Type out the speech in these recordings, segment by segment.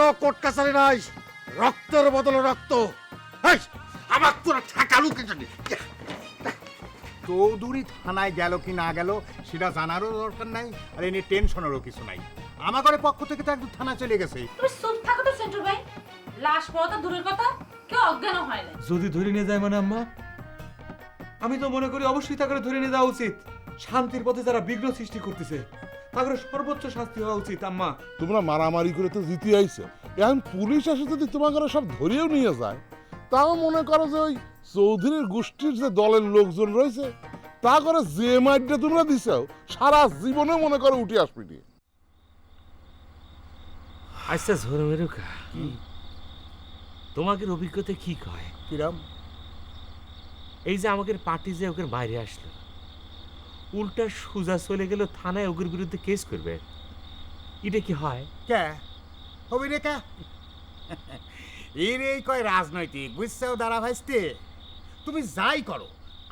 কোনো কোর্ট কাছারি নাই। রক্তের বদলে রক্ত। আমার তোরা ঠেকালু কিছু নেই চৌধুরী থানায় গেল কি না গেল সেটা জানারও দরকার নাই আর এনে টেনশনেরও কিছু নাই। আমার পক্ষ থেকে তো একদম থানা চলে গেছে। তুমি চুপ থাকো তো সেন্টু ভাই। লাশ পাওয়া তো দূরের কথা কেউ অজ্ঞান হয় না যদি ধরে নিয়ে যায় মানে আম্মা? আমি তো মনে করি অবশ্যই তাকে ধরে নিয়ে যাওয়া উচিত। শান্তির পথে যারা বিঘ্ন সৃষ্টি করতেছে তাদের সর্বোচ্চ শাস্তি হওয়া উচিত আম্মা। তোমরা মারামারি করে তো জিতে আইছো। এখন পুলিশ এসে যদি তোমাকে সব ধরিয়েও নিয়ে যায় তাও মনে করো যে ওই চৌধুরীর গোষ্ঠীর যে দলের লোকজন রয়েছে তা করে যে মাইটটা তোমরা দিছাও সারা জীবনে মনে করো উঠে আসবি নি। আচ্ছা ঝোর মেরুকা। তোমাদের অভিজ্ঞতা কি কয়? কিরাম? এই যে আমাদের পার্টি যে ওকে বাইরে আসলো। উল্টা সুজা চলে গেল থানায় ওদের বিরুদ্ধে কেস করবে। এটা কি হয়? কে? হবি রে কে? এর এই কয় রাজনৈতিক বুঝছেও দাঁড়া ভাইস্তে? তুমি যাই করো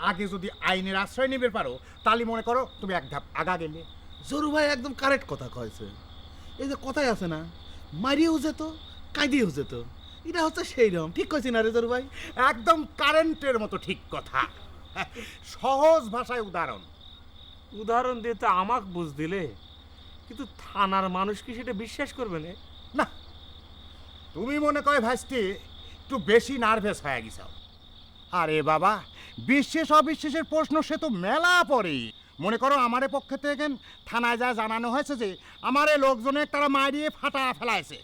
আগে যদি আইনের আশ্রয় নেবে পারো তাহলে মনে করো তুমি এক ধাপ আগা গেলে। জরু ভাই একদম কারেক্ট কথা কয়েছে। এই যে কথাই আছে না মারিয়েও যেত কাঁদিয়েও যেত। এটা হচ্ছে সেই রকম ঠিক কইছি না রে জরু ভাই? একদম কারেন্টের মতো ঠিক কথা। সহজ ভাষায় উদাহরণ। উদাহরণ দিয়ে তো আমাক বুঝ দিলে। কিন্তু থানার মানুষ কি সেটা বিশ্বাস করবে না? না। তুমি মনে করে ভাইস্তি, একটু বেশি নার্ভাস হয়ে গেছ আরে বাবা বিশ্বাস অবিশ্বাসের প্রশ্ন সে তো মেলা পড়ে। মনে করো আমারে পক্ষে থেকে থানায় যা জানানো হয়েছে যে, আমারে লোকজনের তারা মারিয়ে ফাটা ফেলাইছে।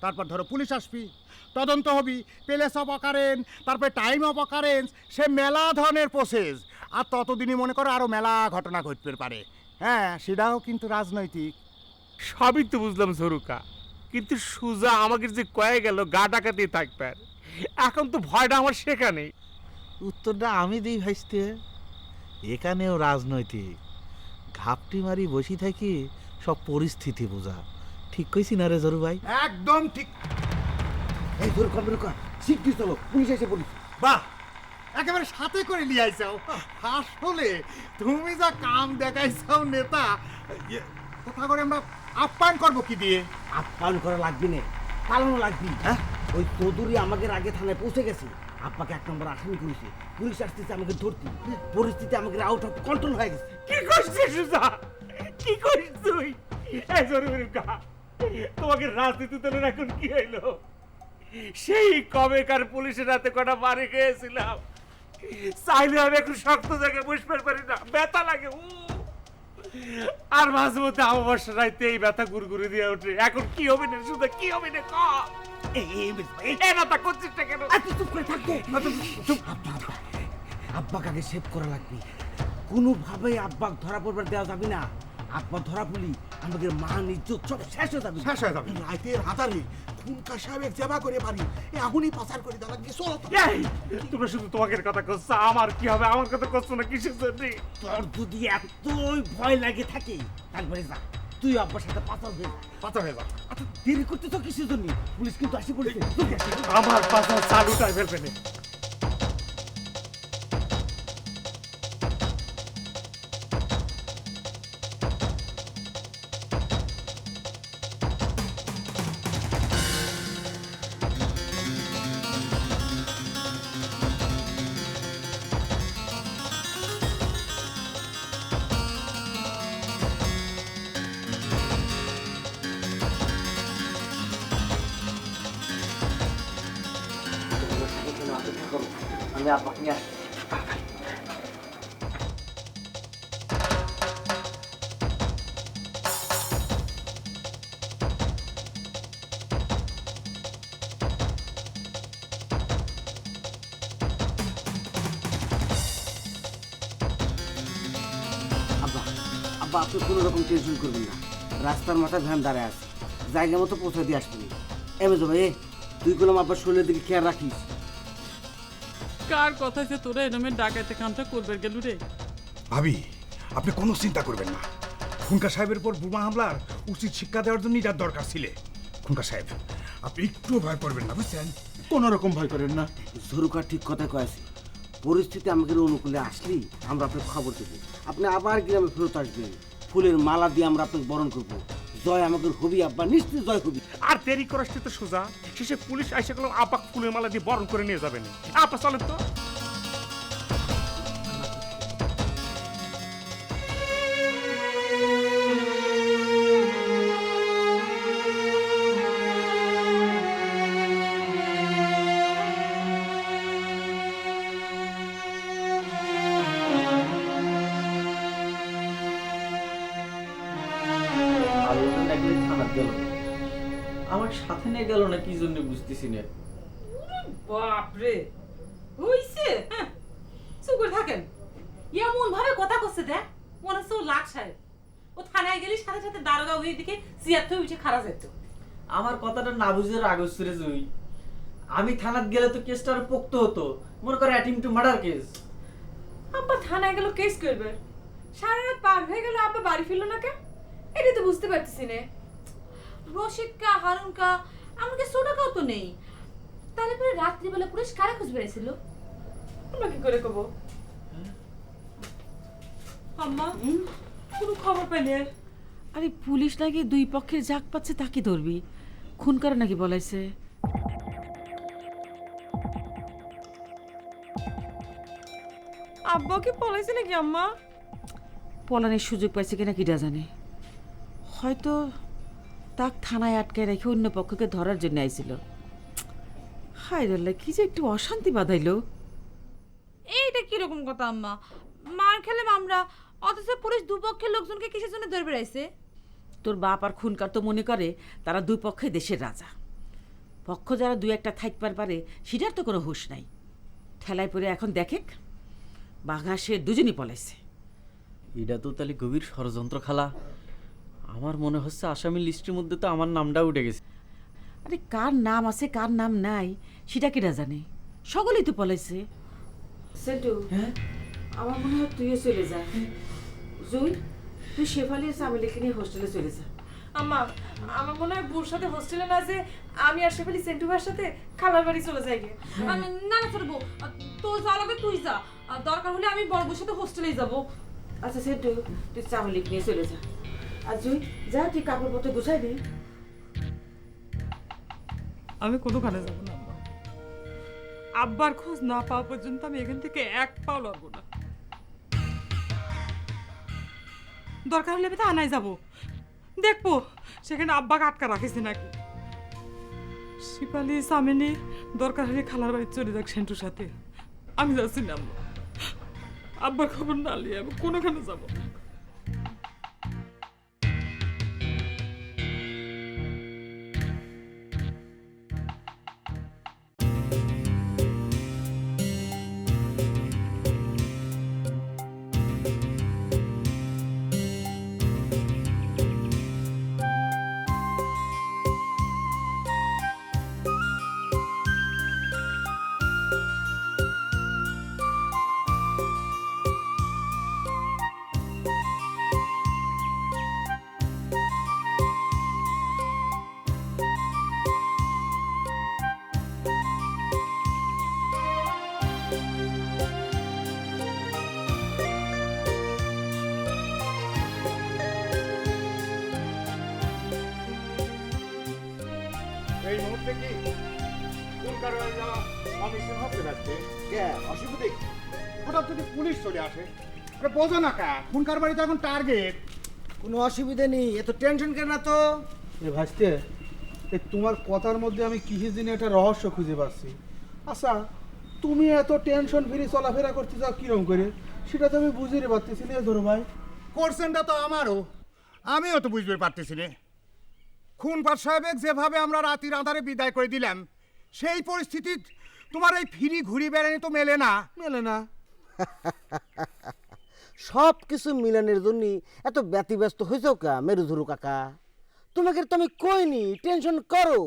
তারপর ধরো পুলিশ আসবি, তদন্ত হবি, প্লেস অফ অকারেন্স, তারপরে টাইম অফ অকারেন্স, সে মেলা ধরনের প্রসেস আর ততদিনই মনে করো আরও মেলা ঘটনা ঘটতে পারে। হ্যাঁ সেটাও কিন্তু রাজনৈতিক। সবই তো বুঝলাম ঝরুকা। কিন্তু সুজা আমাকে যে কয়ে গেল গা ডাকাতে থাকবে। এখন তো ভয়টা আমার শেখা নেই উত্তরটা আমি দিই ভাইস্তে। এখানেও রাজনৈতিক। ঘাপটি মারি বসি থাকি সব পরিস্থিতি বোঝা। ঠিক কইছি না রে জরু ভাই? একদম ঠিক। এই কম্পিউটার কর। শিগগির চলো পুলিশ এসে পুলিশ বাহ! একেবারে সাথে করে নিয়ে আইসাও। আসলে তুমি যা কাম দেখাইছাও নেতা ইয়ে, কোথা করে আমরা আপ্যায়ন করব কি দিয়ে? আপ্যায়ন করা লাগবি না পালানো লাগবি। হ্যাঁ? ওই চৌধুরী আমাকে আগে থানায় পৌঁছে গেছে। আপনাকে এক নম্বর আসামি করেছে। পুলিশ আসতেছে আমাকে ধরতে। পরিস্থিতি আমাকে আউট অফ কন্ট্রোল হয়ে গেছে। কি করছিস সুজা? কি করিস তুই? তোমাকে রাজনীতি দলের এখন কি হইল? সেই কবেকার পুলিশের হাতে কটা মারি খেয়েছিলাম। চাইলে আমি একটু শক্ত জায়গায় বসবার পারি না। ব্যথা লাগে আর মাঝে মধ্যে অমাবস্যা রাইতে এই ব্যথা গুড়গুড়ি দিয়ে ওঠে। এখন কি হবে না শুধু কি হবে না ক? এই, ব্যথা করছিস না কেন? চুপ করে থাকবে চুপ আব্বা আব্বা আব্বাকে আগে সেভ করা লাগবে। কোনোভাবেই আব্বাক ধরা পড়বার দেওয়া যাবে না। ধরা পড়লি আমাদের মান ইজ্জত সব শেষ হয়ে যাবে। শেষ হয়ে যাবে। রাইতের হাতারে জেবা করে পারি এখনই পাচার করে তো। এই, তোমরা শুধু তোমাকে কথা করছ আমার কি হবে আমার কথা করছ না কিসের জন্য? তোর যদি এতই ভয় লাগে থাকে তারপরে যা তুই আব্বার সাথে পাথর হয়ে যা। পাথর হয়ে যাও আচ্ছা দেরি করতে তো কিসের জন্য? পুলিশ কিন্তু আসি পড়েছে আমার পাশা চালুটাই ফেলবে না। নিয়ে আব্বা আপনি কোনো রকম টেনশন করবেন না। রাস্তার মাথায় ভ্যান দাঁড়ায় আছে। জায়গা মতো পৌঁছে দিয়ে আসবেন। এমে যাবে এ তুই কোনো আব্বার শরীরের দিকে খেয়াল রাখিস? কার কথা যে তোরা এরমের ডাকাইতে কামটা করবে গেল রে? ভাবি আপনি কোনো চিন্তা করবেন না। খুনকা সাহেবের উপর বোমা হামলার উচিত শিক্ষা দেওয়ার জন্যই যার দরকার ছিলে। খুনকা সাহেব আপনি একটু ভয় করবেন না বুঝছেন? কোনো রকম ভয় করেন না। ঝরুকার ঠিক কথা কয়েছে। পরিস্থিতি আমাকে অনুকূলে আসলেই আমরা আপনাকে খবর দেবো। আপনি আবার গ্রামে ফেরত আসবেন। ফুলের মালা দিয়ে আমরা আপনাকে বরণ করব। জয় আমাদের হবি, আব্বা নিশ্চয় জয় হবি। আর দেরি করার তো সোজা। শেষে পুলিশ আইসা গেল আপাক ফুলের মালা দিয়ে বরণ করে নিয়ে যাবেন। আপা চলেন তো। আমার সাথে নিয়ে গেল না কি জন্য বুঝতেছি না। বাপরে। হইছে হ্যাঁ। চুপ করে থাকেন। এমন ভাবে কথা করছে দেখ। মনে হচ্ছে ও লাট সাহেব। ও থানায় গেলে সাথে সাথে দারোগা ওই দিকে থেকে উঠে খারাপ যেত। আমার কথাটা না বুঝে রাগ হচ্ছে রে জুই। আমি থানাত গেলে তো কেসটা আরও পোক্ত হতো। মনে করে অ্যাটিম টু মার্ডার কেস। আব্বা থানায় গেল কেস করবে। সারা রাত পার হয়ে গেল আব্বা বাড়ি ফিরলো না কেন? এটা তো বুঝতে পারতেছি না। রশিদ কা হারুন কা আমাকে সোডাকাও তো নেই। তাহলে পরে রাত্রিবেলা পুলিশ কারা খুঁজ বেড়েছিল আমরা কি করে কব? আম্মা কোনো খবর পেলে? আরে পুলিশ নাকি দুই পক্ষের জাক পাচ্ছে তাকে ধরবি? খুন করে নাকি বলাইছে? আব্বা কি পলাইছে নাকি আম্মা? পলানের সুযোগ পাইছে কিনা কিটা জানে। হয়তো তাক থানায় আটকায় রেখে অন্য পক্ষকে ধরার জন্য আইছিল। হায় রে কি যে একটু অশান্তি বাঁধাইলো। এইটা কীরকম কথা আম্মা? মার খেলাম আমরা অথচ পুলিশ দুপক্ষের লোকজনকে কিসের জন্য ধরে বেড়াইছে তোর বাপ আর খুনকার তো মনে করে তারা দুই পক্ষে দেশের রাজা। পক্ষ যারা দুই একটা থাকবার পারে সেটার তো কোনো হুঁশ নাই। ঠেলায় পড়ে এখন দেখে বাঘা সে দুজনই পলাইছে। এটা তো তাহলে গভীর ষড়যন্ত্র খালা। আমার মনে হচ্ছে আসামি লিস্টের মধ্যে তো আমার নামটা উঠে গেছে। আরে কার নাম আছে কার নাম নাই সেটা কিনা জানে? সকলেই তো পলাইছে। সেন্টু হ্যাঁ? আমার মনে হয় তুইও চলে যা। জুই তুই শেফালির চামেলিকে নিয়ে হোস্টেলে চলে যা। আম্মা আমার মনে হয় বুর সাথে হোস্টেলে না যে আমি আর শেফালি সেন্টুভার সাথে খাবার বাড়ি চলে যাই গে। আমি না না বউ তোর যা লাগে তুই যা। আর দরকার হলে আমি বড় সাথে হোস্টেলেই যাব। আচ্ছা সেন্টু তুই চামেলিক নিয়ে চলে যা। আর জুই, যা তুই কাপড় পত্র গুছাই দি আমি কোনোখানে যাব না আব্বার খোঁজ না পাওয়া পর্যন্ত আমি এখান থেকে এক পাও লড়বো না। দরকার হলে আমি থানায় যাব। দেখব, সেখানে আব্বাকে আটকা রাখিছে নাকি? শিপালি, সামিনী, দরকার হলে খালার বাড়ি চলে যাক সেন্টুর সাথে। আমি যাচ্ছি না আব্বার খবর না নিয়ে আমি কোনোখানে যাব না। এই কোন কারণে যাওয়া অমিশ্র ভাবতে পারছে কে? অসুবিধে? হঠাৎ যদি পুলিশ চলে আসে আরে বোঝো না কা খুন কারবারি তো এখন টার্গেট কোনো অসুবিধা নেই এত টেনশন কেন না তো এ ভাসতে এ তোমার কথার মধ্যে আমি কিসের দিনে একটা রহস্য খুঁজে পাচ্ছি? আচ্ছা তুমি এত টেনশন ফ্রি চলাফেরা করতে যাও কিরম করে? সেটা তো আমি বুঝিয়ে পারতেছি না ধরো ভাই। কোর্সেনটা তো আমারও। আমিও তো বুঝতে পারতেছি না। খুন পাট সাহেবের যেভাবে আমরা রাতির আধারে বিদায় করে দিলাম সেই পরিস্থিতি তোমার এই ফিরি ঘুরি বেড়ানি তো মেলে না। মেলে না। সব কিছু মিলানের জন্য এত ব্যতিব্যস্ত হয়েছেও কা মেরুধুরু কাকা? তোমাকে তো আমি কইনি টেনশন করো।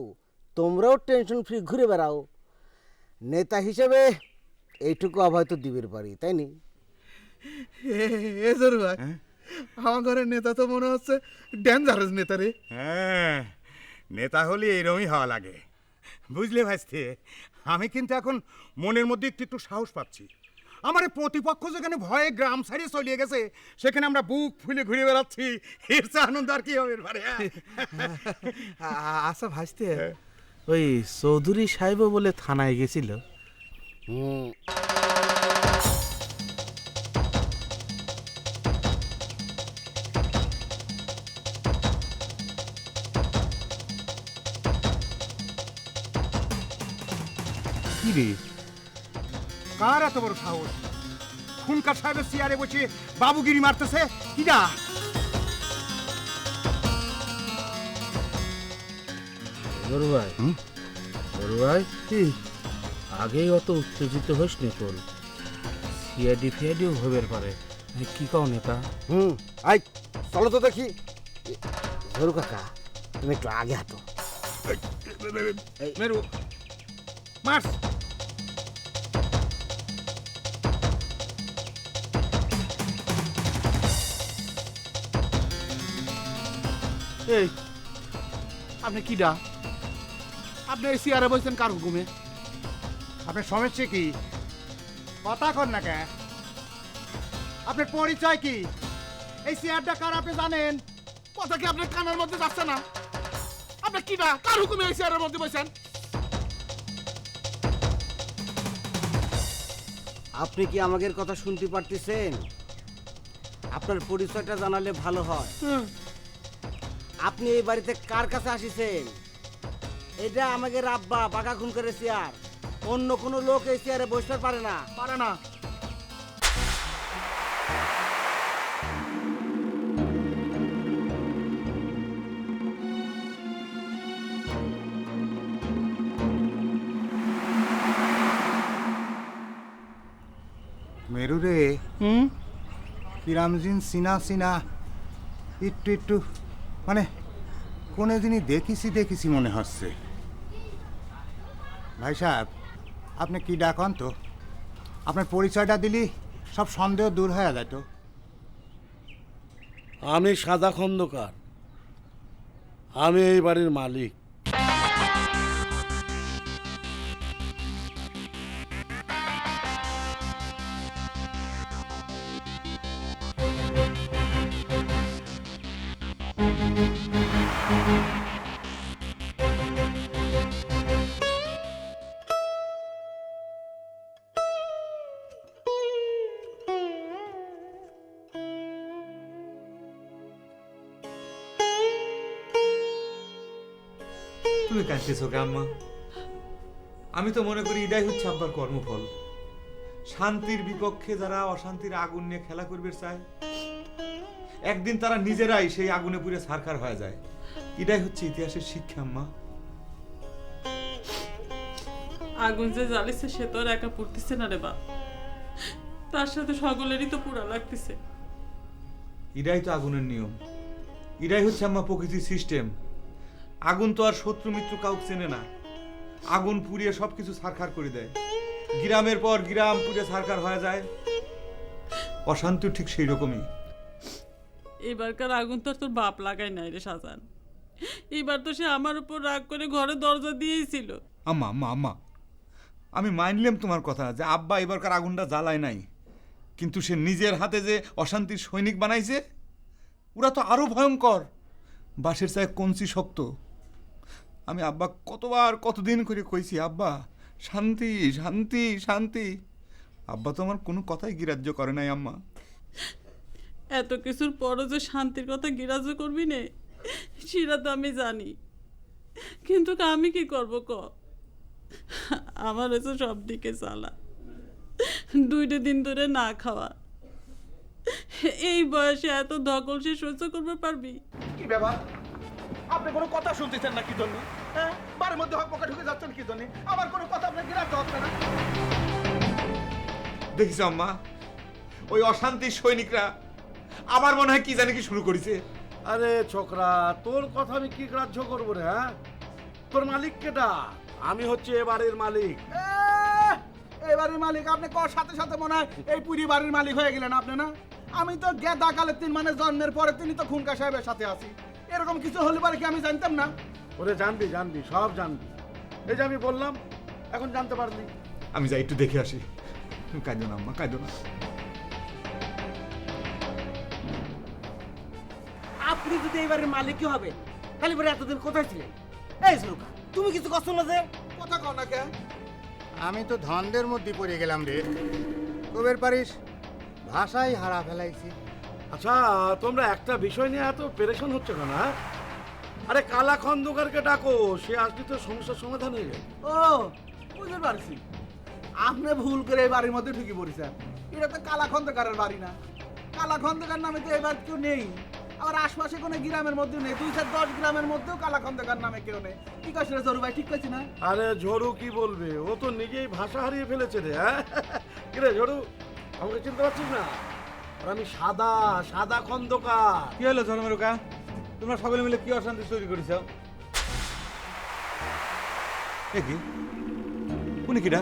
তোমরাও টেনশন ফ্রি ঘুরে বেড়াও। নেতা হিসেবে এইটুকু অভয় তো দিবের পারি তাই নি? এ আমার ঘরের নেতা তো মনে হচ্ছে ডেঞ্জারাস নেতা রে। হ্যাঁ নেতা হলে এরমই হওয়া লাগে। বুঝলে ভাইস্তে আমি কিন্তু এখন মনের মধ্যে একটু একটু সাহস পাচ্ছি। আমার প্রতিপক্ষ যেখানে ভয়ে গ্রাম ছাড়িয়ে চলিয়ে গেছে সেখানে আমরা বুক ফুলে ঘুরে বেড়াচ্ছি। এর চেয়ে আনন্দ আর কি হবে এর বারে, হ্যাঁ? আ- আচ্ছা ভাসতে ওই চৌধুরী সাহেব বলে থানায় গেছিল। হুম। কি রে কার এত বড় সাহস খুনকার সাহেবের চেয়ারে বসে বাবুগিরি মারতেছে কিরা বড় ভাই বড় ভাই কি আগেই অত উত্তেজিত হইস নে তোর সিআইডি ফিআইডিও হবের পারে কি কও নেতা হুম আই চলো তো দেখি ঝরু কাকা তুমি একটু আগে হাঁটো মেরু মার্স এই আপনি কি ডা? আপনি এই চেয়ারে বসছেন কার হুকুমে? আপনার সমস্যা কি? কথা কর না কে? আপনার পরিচয় কি? এই চেয়ারটা কার আপনি জানেন? কথা কি আপনার কানের মধ্যে যাচ্ছে না? আপনি কি ডা? কার হুকুমে এই চেয়ারের মধ্যে বসছেন আপনি কি আমাদের কথা শুনতে পারতেছেন? আপনার পরিচয়টা জানালে ভালো হয়। আপনি এই বাড়িতে কার কাছে আসিছেন? এটা আমাকে রাব্বা বাঘা খুন করে চেয়ার অন্য কোনো লোক এই চেয়ারে বসতে পারে না। পারে না। মেরু রে হুম? কিরামজিন সিনা সিনা একটু একটু মানে কোনো দিনই দেখিছি দেখিছি মনে হচ্ছে। ভাই সাহেব, আপনি কি ডাকন তো? আপনার পরিচয়টা দিলি, সব সন্দেহ দূর হয়ে তো। আমি সাদা খন্দকার। আমি এই বাড়ির মালিক। তুমি কাঁদতেছো কে আম্মা? আমি তো মনে করি এটাই হচ্ছে আব্বার কর্মফল। শান্তির বিপক্ষে যারা অশান্তির আগুন নিয়ে খেলা করবে চায় একদিন তারা নিজেরাই সেই আগুনে পুড়ে সারকার হয়ে যায়। এটাই হচ্ছে ইতিহাসের শিক্ষা আম্মা। আগুন যে জ্বালিছে সে তো আর একা পড়তেছে না রে বা তার সাথে সকলেরই তো পুরা লাগতেছে। এটাই তো আগুনের নিয়ম। এটাই হচ্ছে আম্মা প্রকৃতির সিস্টেম আগুন তো আর শত্রু মিত্র কাউকে চেনে না। আগুন পুড়িয়ে সবকিছু সারখার করে দেয়। গ্রামের পর গ্রাম পুড়ে সারখার হয়ে যায়। অশান্তি ঠিক সেই রকমই এবারকার আগুন তো আর তোর বাপ লাগাই নাই রে সাজান। এবার তো সে আমার উপর রাগ করে ঘরে দরজা দিয়েছিল আম্মা আম্মা আম্মা আমি মানলাম তোমার কথা যে আব্বা এবারকার আগুনটা জ্বালায় নাই। কিন্তু সে নিজের হাতে যে অশান্তির সৈনিক বানাইছে ওরা তো আরও ভয়ঙ্কর। বাঁশের চায় কঞ্চি শক্ত। আমি আব্বা কতবার কতদিন করে কইছি আব্বা শান্তি শান্তি শান্তি। আব্বা তো আমার কোনো কথাই গ্রাহ্য করে নাই আম্মা। এত কিছুর পরও যে শান্তির কথা গিরাজ করবি নে সেটা তো আমি জানি। কিন্তু আমি কি করব ক? আমার হচ্ছে সব দিকে চালা দুইটা দিন ধরে না খাওয়া। এই বয়সে এত ধকল সে সহ্য করবে পারবি? কি ব্যাপার? আপনি কোনো কথা শুনতেছেন না কি জন্য? হ্যাঁ? বাড়ির মধ্যে হক ঢুকে যাচ্ছেন কি জন্য? আমার কোনো কথা আপনার গিরাতে হচ্ছে না? দেখিস আম্মা ওই অশান্তির সৈনিকরা আবার মনে হয় কি জানি কি শুরু করেছে। আরে ছোকরা তোর কথা আমি কি গ্রাহ্য করব রে হ্যাঁ? তোর মালিক কেটা আমি হচ্ছে এ বাড়ির মালিক। এই বাড়ির মালিক আপনি কর সাথে সাথে মনে হয় এই পুরি বাড়ির মালিক হয়ে গেলেন আপনি না? আমি তো গেদা কালের তিন মানে জন্মের পরে তিনি তো খুনকা সাহেবের সাথে আছি। এরকম কিছু হলে পারে কি আমি জানতাম না? ওরে জানবি জানবি সব জানবি। এই যে আমি বললাম এখন জানতে পারলি আমি যাই একটু দেখে আসি। কাঁদো না আম্মা কাঁদো না। আপনি যদি এবারের মালিক মালিকই হবে তাহলে পরে এতদিন কোথায় ছিলেন? এই ঝুরুকা তুমি কিছু কষ্ট না যে? কথা কও না কে? আমি তো ধন্দের মধ্যে পড়ে গেলাম রে। কবের পারিস? ভাষাই হারা ফেলাইছি। আচ্ছা তোমরা একটা বিষয় নিয়ে এত পেরেশান হচ্ছে কেন হ্যাঁ? আরে কালা খন্দকারকে ডাকো সে আসলে তো সমস্যার সমাধান হয়ে যাবে ও বুঝতে পারছি। আপনি ভুল করে এই বাড়ির মধ্যে ঢুকে পড়েছেন। এটা তো কালা খন্দকারের বাড়ি না। কালা খন্দকার নামে তো এবার কেউ নেই। আবার আশপাশে কোনো গ্রামের মধ্যেও নেই। দুই চার দশ গ্রামের মধ্যেও কালা খন্দকার নামে কেউ নেই। ঠিক আছে রে জরু ভাই ঠিক আছে না? আরে ঝরু কি বলবে? ও তো নিজেই ভাষা হারিয়ে ফেলেছে রে হ্যাঁ? কিরে ঝড়ু আমাকে চিনতে পারছিস না? আর আমি সাদা সাদা খন্দকার। কি হলো ঝরমেরুকা তোমরা সকলে মিলে কি অশান্তি তৈরি করেছ? এ কি? উনি কিটা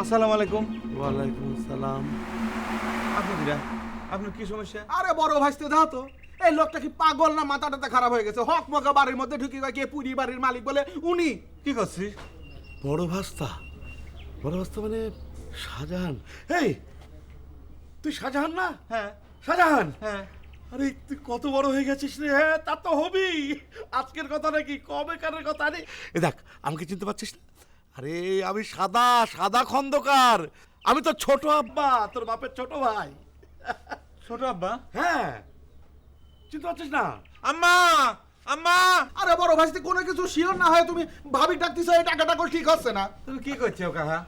আসসালামু আলাইকুম। ওয়ালাইকুম আসসালাম। আপনি কিটা আপনার কি সমস্যা? আরে বড় ভাইস্তে দাও তো। এই লোকটা কি পাগল না মাথাটা খারাপ হয়ে গেছে? হক মকা বাড়ির মধ্যে ঢুকে গিয়ে কে পুরি বাড়ির মালিক বলে উনি? কি করছিস? বড় ভাস্তা। বড় ভাস্তা মানে শাহজাহান। এই তুই শাহজাহান না? হ্যাঁ। শাহজাহান? হ্যাঁ। আরে তুই কত বড় হয়ে গেছিস রে? হ্যাঁ তা তো হবি আজকের কথা নাকি কবে কারের কথা? রে এ দেখ আমাকে চিনতে পারছিস না? আরে আমি সাদা সাদা খন্দকার। আমি তো ছোট আব্বা তোর বাপের ছোট ভাই। ছোট আব্বা? হ্যাঁ। চিনতে পারছিস না? আম্মা! আম্মা! আরে বড় ভাইস্তে কোনো কিছু শিওর না হয় তুমি ভাবি ডাকতেছ এই টাকাটা করে ঠিক হচ্ছে না? তুমি কি করছ কাহা?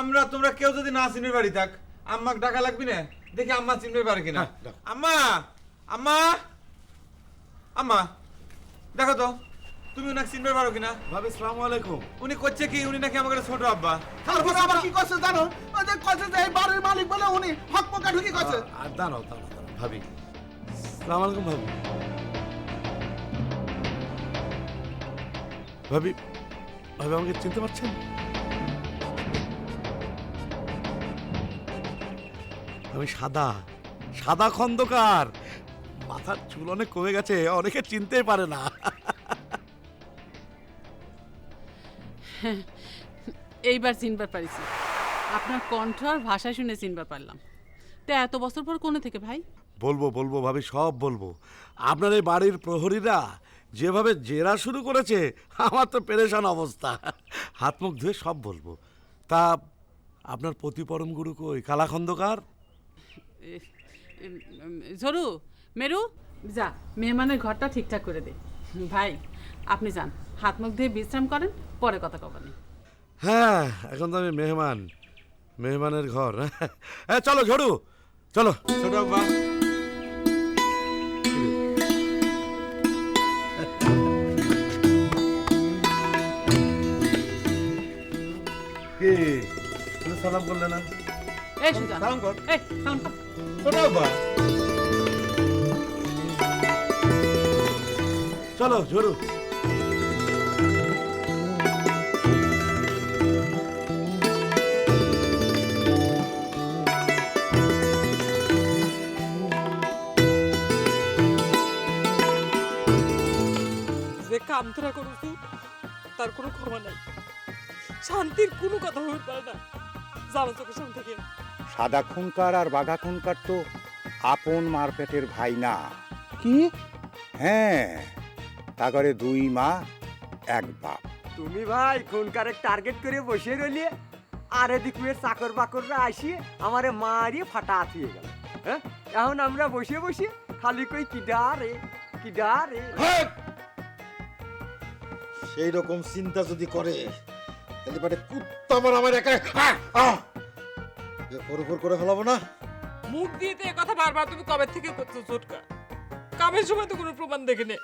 আমরা তোমরা কেউ যদি না চিনবে বাড়ি থাক। আম্মাকে ডাকা লাগবি না? দেখি আম্মা চিনবে পারে কিনা। হ্যাঁ, আম্মা আম্মা আম্মা দেখো তো তুমি ওনাকে চিনবে পারো কিনা? ভাবি সালাম আলাইকুম। উনি করছে কি? উনি নাকি আমাকে ছোট আব্বা। তারপরে আবার কি করছে জানো? ওই যে কইছে যে এই বাড়ির মালিক বলে উনি হক মকা ঢুকে গেছে আর দাঁড়াও দাঁড়াও দাঁড়াও ভাবি। সালাম আলাইকুম ভাবি। ভাবি ভাবি আমাকে চিনতে পারছেন? আমি সাদা সাদা খন্দকার। মাথার চুল অনেক কমে গেছে অনেকে চিনতে পারে না। এইবার চিনবার পারিছি। আপনার কণ্ঠ আর ভাষা শুনে চিনবার পারলাম। তা এত বছর পর কোনে থেকে ভাই? বলব বলব ভাবি সব বলব। আপনার এই বাড়ির প্রহরীরা যেভাবে জেরা শুরু করেছে আমার তো পেরেশান অবস্থা। হাত মুখ ধুয়ে সব বলব। তা আপনার প্রতিপরম গুরু কই? কালা খন্দকার ঝরু মেরু। যা মেহমানের ঘরটা ঠিকঠাক করে দে। ভাই আপনি যান। হাত মুখ দিয়ে বিশ্রাম করেন পরে কথা কবানি হ্যাঁ এখন তো আমি মেহমান। মেহমানের ঘর। হ্যাঁ চলো ঝড়ু চলো। ছোট আব্বা। সালাম করলে না? এই সুজা সালাম কর। এই সালাম কর। আব্বা চলো ঝড়ু যে কাম তোরা করছি, তার কোনো ক্ষমা নাই। শান্তির কোনো কথা হতে পারে না। যাব চোখের সামনে সাদা খুনকার আর বাঘা খুনকার তো আপন মারপেটের ভাই না। কি? হ্যাঁ তা করে দুই মা এক বাপ। তুমি ভাই কোন কারেক টার্গেট করে বসে রইলে আর এদিক মেয়ের চাকর বাকররা আসিয়ে আমারে মারিয়ে ফাটা আতিয়ে গেল। হ্যাঁ? এখন আমরা বসে বসে খালি কই কিডা রে? কিডা রে? সেই রকম চিন্তা যদি করে তাহলে পারে কুত্তা আমার আমার একা ফর করে ফেলাবো না। মুখ দিয়ে তো কথা বারবার তুমি কবে থেকে করছ, চোটকা? কামের সময় তো কোনো প্রমাণ দেখে নে